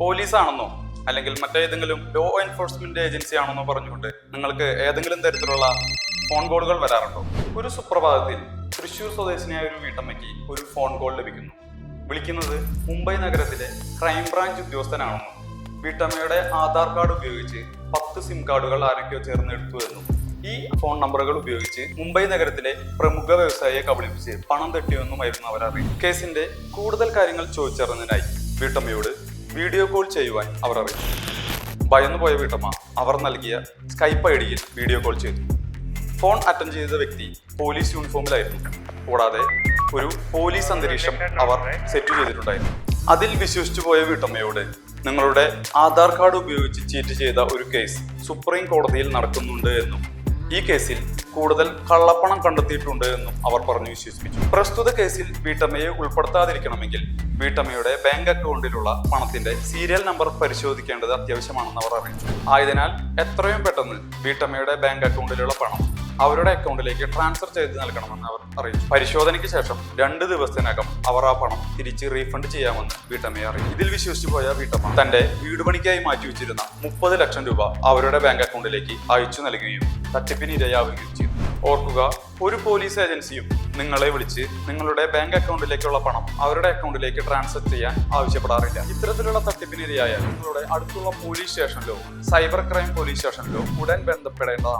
പോലീസാണെന്നോ? അല്ലെങ്കിൽ മറ്റേതെങ്കിലും law enforcement agency ആണെന്നോ പറഞ്ഞുകൊണ്ട് നിങ്ങൾക്ക് ഏതെങ്കിലും തരത്തിലുള്ള ഫോൺ കോളുകൾ വരാറുണ്ടോ? ഒരു സുപ്രഭാതത്തിൽ തൃശൂർ സ്വദേശിനിയായ ഒരു വീട്ടമ്മയ്ക്ക് ഒരു ഫോൺ കോൾ ലഭിക്കുന്നു. വിളിക്കുന്നത് മുംബൈ നഗരത്തിലെ ക്രൈംബ്രാഞ്ച് ഉദ്യോഗസ്ഥനാണെന്നും വീട്ടമ്മയുടെ ആധാർ കാർഡ് ഉപയോഗിച്ച് പത്ത് സിം കാർഡുകൾ ആരൊക്കെയോ ചേർന്ന് എടുത്തു എന്നും ഈ ഫോൺ നമ്പറുകൾ ഉപയോഗിച്ച് മുംബൈ നഗരത്തിലെ പ്രമുഖ വ്യവസായിയെ കബളിപ്പിച്ച് പണം തട്ടിയെന്നുമായിരുന്നു അവർ അറിയും കേസിന്റെ കൂടുതൽ കാര്യങ്ങൾ ചോദിച്ചറിഞ്ഞതിനായി വീട്ടമ്മയോട് വീഡിയോ കോൾ ചെയ്യുവാൻ അവർ അറിയിച്ചു ഭയന്നുപോയ വീട്ടമ്മ അവർ നൽകിയ സ്കൈപ്പ് ഐ ഡിയിൽ വീഡിയോ കോൾ ചെയ്തു. ഫോൺ അറ്റൻഡ് ചെയ്ത വ്യക്തി പോലീസ് യൂണിഫോമിലായിരുന്നു കൂടാതെ ഒരു പോലീസ് അന്തരീക്ഷം അവർ സെറ്റ് ചെയ്തിട്ടുണ്ടായിരുന്നു. അതിൽ വിശ്വസിച്ചു പോയ വീട്ടമ്മയോട് നിങ്ങളുടെ ആധാർ കാർഡ് ഉപയോഗിച്ച് ചീറ്റ് ചെയ്ത ഒരു കേസ് സുപ്രീം കോടതിയിൽ നടക്കുന്നുണ്ട് എന്നും ഈ കേസിൽ കൂടുതൽ കള്ളപ്പണം കണ്ടെത്തിയിട്ടുണ്ട് എന്നും അവർ പറഞ്ഞു വിശ്വസിപ്പിച്ചു. പ്രസ്തുത കേസിൽ വീട്ടമ്മയെ ഉൾപ്പെടുത്താതിരിക്കണമെങ്കിൽ വീട്ടമ്മയുടെ ബാങ്ക് അക്കൗണ്ടിലുള്ള പണത്തിന്റെ സീരിയൽ നമ്പർ പരിശോധിക്കേണ്ടത് അത്യാവശ്യമാണെന്ന് അവർ അറിയിച്ചു. ആയതിനാൽ എത്രയും പെട്ടെന്ന് വീട്ടമ്മയുടെ ബാങ്ക് അക്കൗണ്ടിലുള്ള പണം അവരുടെ അക്കൗണ്ടിലേക്ക് ട്രാൻസ്ഫർ ചെയ്ത് നൽകണമെന്ന് അവർ അറിയിച്ചു. പരിശോധനയ്ക്ക് ശേഷം രണ്ട് ദിവസത്തിനകം അവർ ആ പണം തിരിച്ച് റീഫണ്ട് ചെയ്യാമെന്ന് വീട്ടമ്മയെ അറിയിച്ചു. ഇതിൽ വിശ്വസിച്ചു പോയ വീട്ടമ്മ തന്റെ വീട് പണിക്കായി മാറ്റി വെച്ചിരുന്ന മുപ്പത് ലക്ഷം രൂപ അവരുടെ ബാങ്ക് അക്കൗണ്ടിലേക്ക് അയച്ചു നൽകുകയും തട്ടിപ്പിന് ഇരയാവുകയും ചെയ്തു. ഓർക്കുക ഒരു പോലീസ് ഏജൻസിയും നിങ്ങളെ വിളിച്ച് നിങ്ങളുടെ ബാങ്ക് അക്കൗണ്ടിലേക്കുള്ള പണം അവരുടെ അക്കൗണ്ടിലേക്ക് ട്രാൻസ്ഫർ ചെയ്യാൻ ആവശ്യപ്പെടാറില്ല. ഇത്തരത്തിലുള്ള തട്ടിപ്പിനിരയായ നിങ്ങളുടെ അടുത്തുള്ള പോലീസ് സ്റ്റേഷനിലോ സൈബർ ക്രൈം പോലീസ് സ്റ്റേഷനിലോ ഉടൻ ബന്ധപ്പെടേണ്ടതാണ്.